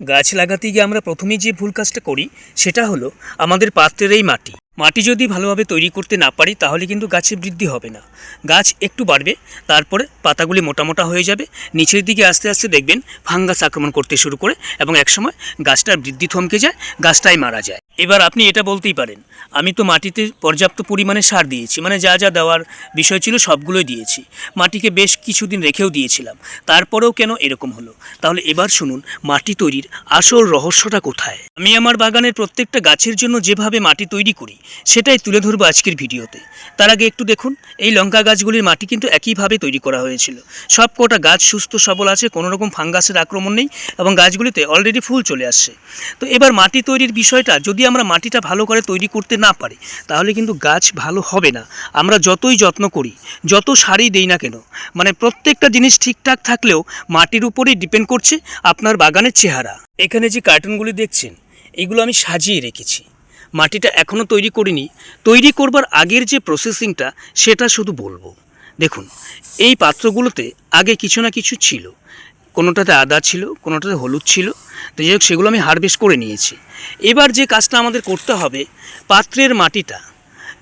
গাছ লাগাতে গিয়ে আমরা প্রথমেই যে ভুল কাজটা করি, সেটা হলো আমাদের পাত্রের এই মাটি। মাটি যদি ভালোভাবে তৈরি করতে না পারি, তাহলে কিন্তু গাছের বৃদ্ধি হবে না। গাছ একটু বাড়বে, তারপরে পাতাগুলি মোটা মোটা হয়ে যাবে। নিচের দিকে আস্তে আস্তে দেখবেন ফাঙ্গাস আক্রমণ করতে শুরু করে এবং একসময় গাছটার বৃদ্ধি থমকে যায়, গাছটাই মারা যায়। এবার আপনি এটা বলতেই পারেন, আমি তো মাটিতে পর্যাপ্ত পরিমাণে সার দিয়েছি মানে যা যা দেওয়ার বিষয় ছিল সবগুলোই দিয়েছি। মাটিকে বেশ কিছুদিন রেখেও দিয়েছিলাম, তারপরেও কেন এরকম হলো? তাহলে এবার শুনুন, মাটি তৈরির আসল রহস্যটা কোথায়? আমি আমার বাগানের প্রত্যেকটা গাছের জন্য যেভাবে মাটি তৈরি করি সেটাই তুলে ধরবো আজকের ভিডিওতে। তার আগে একটু দেখুন, এই লঙ্কা গাছগুলির মাটি কিন্তু একইভাবে তৈরি করা হয়েছিল। সব কটা গাছ সুস্থ, সবল আছে, কোনো রকম ফাঙ্গাসের আক্রমণ নেই এবং গাছগুলিতে অলরেডি ফুল চলে আসছে। তো এবার মাটি তৈরির বিষয়টা, যদি আমরা মাটিটা ভালো করে তৈরি করতে না পারি, তাহলে কিন্তু গাছ ভালো হবে না। আমরা যতই যত্ন করি, যত সারই দেই না কেন মানে প্রত্যেকটা জিনিস ঠিকঠাক থাকলেও মাটির উপরেই ডিপেন্ড করছে আপনার বাগানের চেহারা। এখানে যে কার্টুনগুলি দেখছেন, এগুলো আমি সাজিয়ে রেখেছি। মাটিটা এখনও তৈরি করিনি, তৈরি করবার আগের যে প্রসেসিংটা সেটা শুধু বলব। দেখুন, এই পাত্রগুলোতে আগে কিছু না কিছু ছিল। কোনোটাতে আদা ছিল, কোনোটাতে হলুদ ছিল। তো যাই হোক, সেগুলো আমি হারভেস্ট করে নিয়েছি। এবার যে কাজটা আমাদের করতে হবে, পাত্রের মাটিটা,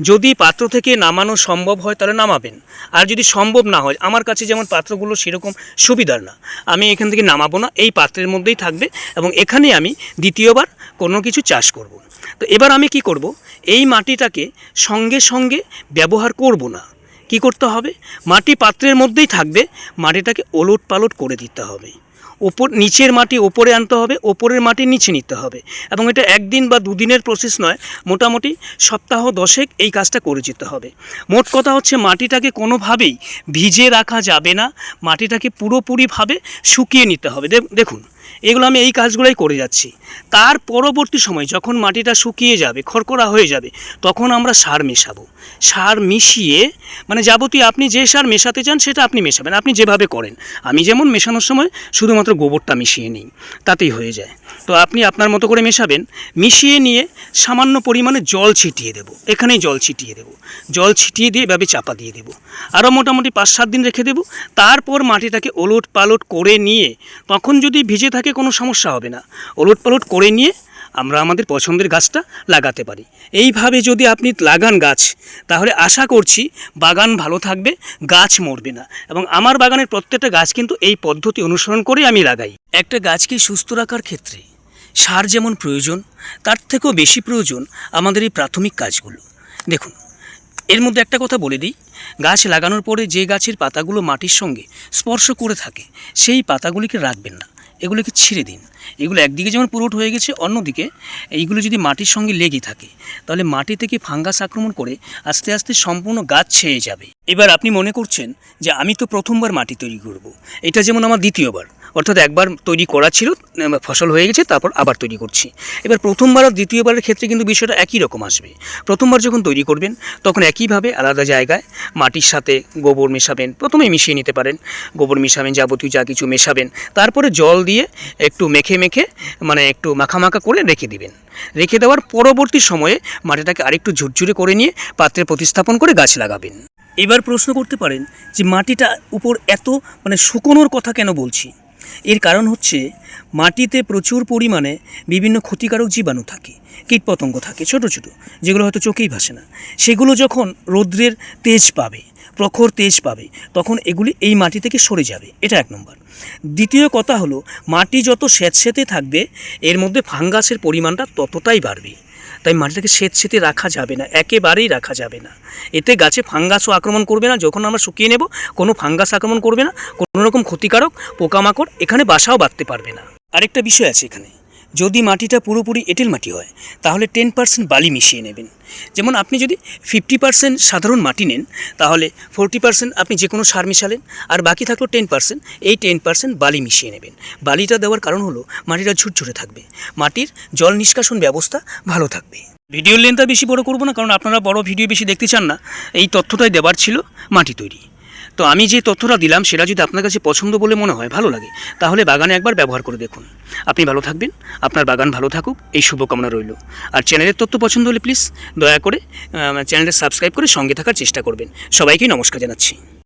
যদি পাত্র থেকে নামানো সম্ভব হয়, তাহলে নামাবেন। আর যদি সম্ভব না হয়, আমার কাছে যেমন পাত্রগুলো সেরকম সুবিধার না, আমি এখান থেকে নামাবো না, এই পাত্রের মধ্যেই থাকবে এবং এখানে আমি দ্বিতীয়বার কোনো কিছু চাষ করব। তো এবার আমি কি করব? এই মাটিটাকে সঙ্গে সঙ্গে ব্যবহার করব না। কি করতে হবে? মাটি পাত্রের মধ্যেই থাকবে, মাটিটাকে ওলট পালট করে দিতে হবে। ওপর, নিচের মাটি ওপরে আনতে হবে, ওপরের মাটি নিচে নিতে হবে। এবং এটা একদিন বা দুদিনের প্রসেস নয়, মোটামুটি সপ্তাহ দশেক এই কাজটা করে যেতে হবে। মোট কথা হচ্ছে মাটিটাকে কোনোভাবেই ভিজে রাখা যাবে না, মাটিটাকে পুরোপুরিভাবে শুকিয়ে নিতে হবে। দেখ- দেখুন এগুলো আমি এই কাজগুলোই করে যাচ্ছি। তার পরবর্তী সময় যখন মাটিটা শুকিয়ে যাবে, খড়কড়া হয়ে যাবে, তখন আমরা সার মেশাবো। সার মিশিয়ে মানে যাবতীয় আপনি যে সার মেশাতে চান সেটা আপনি মেশাবেন, আপনি যেভাবে করেন। আমি যেমন মেশানোর সময় শুধুমাত্র গোবরটা মিশিয়ে নিই, তাতেই হয়ে যায়। তো আপনি আপনার মতো করে মেশাবেন, মিশিয়ে নিয়ে সামান্য পরিমাণে জল ছিটিয়ে দেবো। এখানেই জল ছিটিয়ে দেবো। জল ছিটিয়ে দিয়ে এভাবে চাপা দিয়ে দেবো। আরও মোটামুটি পাঁচ সাত দিন রেখে দেবো। তারপর মাটিটাকে ওলট পালট করে নিয়ে, তখন যদি ভিজে থাকে কোনো সমস্যা হবে না। ওলট পালট করে নিয়ে আমরা আমাদের পছন্দের গাছটা লাগাতে পারি। এইভাবে যদি আপনি লাগান গাছ, তাহলে আশা করছি বাগান ভালো থাকবে, গাছ মরবে না। এবং আমার বাগানের প্রত্যেকটা গাছ কিন্তু এই পদ্ধতি অনুসরণ করে আমি লাগাই। একটা গাছকে সুস্থ রাখার ক্ষেত্রে সার যেমন প্রয়োজন, তার থেকেও বেশি প্রয়োজন আমাদের এই প্রাথমিক কাজগুলো। দেখুন, এর মধ্যে একটা কথা বলে দিই। গাছ লাগানোর পরে যে গাছের পাতাগুলো মাটির সঙ্গে স্পর্শ করে থাকে, সেই পাতাগুলিকে রাখবেন না। এগুলোকে ছিঁড়ে দিন। এগুলো একদিকে যেমন পুরোট হয়ে গেছে, অন্যদিকে এইগুলো যদি মাটির সঙ্গে লেগে থাকে, তাহলে মাটি থেকে ফাঙ্গাস আক্রমণ করে আস্তে আস্তে সম্পূর্ণ গাছ ছেয়ে যাবে। এবার আপনি মনে করছেন যে, আমি তো প্রথমবার মাটি তৈরি করব। এটা যেমন আমার দ্বিতীয়বার। অর্থাৎ একবার তৈরি করা ছিল ফসল হয়ে গেছে, তারপর আবার তৈরি করছি। এবার প্রথমবার আর দ্বিতীয়বারের ক্ষেত্রে কিন্তু বিষয়টা একই রকম আসবে। প্রথমবার যখন তৈরি করবেন, তখন একইভাবে আলাদা জায়গায় মাটির সাথে গোবর মেশাবেন প্রথমে মিশিয়ে নিতে পারেন। গোবর মেশাবেন, যাবতীয় যা কিছু মেশাবেন, তারপরে জল দিয়ে একটু মেখে মেখে মানে একটু মাখামাখা করে রেখে দিবেন। রেখে দেওয়ার পরবর্তী সময়ে মাটিটাকে আরেকটু ঝুরঝুরে করে নিয়ে পাত্রে প্রতিস্থাপন করে গাছ লাগাবেন। এবার প্রশ্ন করতে পারেন যে মাটিটা উপর এত মানে শুকোনোর কথা কেন বলছি? এর কারণ হচ্ছে মাটিতে প্রচুর পরিমাণে বিভিন্ন ক্ষতিকারক জীবাণু থাকে, কীটপতঙ্গ থাকে, ছোট ছোট, যেগুলো হয়তো চোখেই ভাসে না। সেগুলো যখন রৌদ্রের তেজ পাবে, প্রখর তেজ পাবে, তখন এগুলি এই মাটি থেকে সরে যাবে। এটা এক নম্বর। দ্বিতীয় কথা হলো, মাটি যত স্যাঁতস্যাঁতে থাকবে, এর মধ্যে ফাঙ্গাসের পরিমাণটা ততটাই বাড়বে। তাই মাটিটাকে সেত সেতে রাখা যাবে না, একেবারেই রাখা যাবে না। এতে গাছে ফাঙ্গাসও আক্রমণ করবে না, যখন আমরা শুকিয়ে নেব, কোনো ফাঙ্গাস আক্রমণ করবে না, কোনো রকম ক্ষতিকারক পোকামাকড় এখানে বাসাও বাঁধতে পারবে না। আরেকটা বিষয় আছে এখানে। যদি মাটিটা পুরোপুরি এঁটেল মাটি হয়, তাহলে টেন পার্সেন্ট বালি মিশিয়ে নেবেন। যেমন আপনি যদি ফিফটি পার্সেন্ট সাধারণ মাটি নেন, তাহলে ফোরটি পার্সেন্ট আপনি যে কোনো সার মিশালেন, আর বাকি থাকল টেন পার্সেন্ট এই টেন পার্সেন্ট বালি মিশিয়ে নেবেন। বালিটা দেওয়ার কারণ হলো মাটিটা ঝুরঝুরে থাকবে। মাটির জল নিষ্কাশন ব্যবস্থা ভালো থাকবে। ভিডিওর লেন্থটা বেশি বড় করব না, কারণ আপনারা বড় ভিডিও বেশি দেখতে চান না। এই তথ্যটাই দেওয়ার ছিল মাটি তৈরি। তো আমি যে তথ্যটা দিলাম, সেটা যদি আপনার কাছে পছন্দ বলে মনে হয়, ভালো লাগে, তাহলে বাগানে একবার ব্যবহার করে দেখুন। আপনি ভালো থাকবেন, আপনার বাগান ভালো থাকুক, এই শুভকামনা রইল। আর চ্যানেলের তথ্য পছন্দ হলে প্লিজ দয়া করে চ্যানেলটা সাবস্ক্রাইব করে সঙ্গে থাকার চেষ্টা করবেন। সবাইকেই নমস্কার জানাচ্ছি।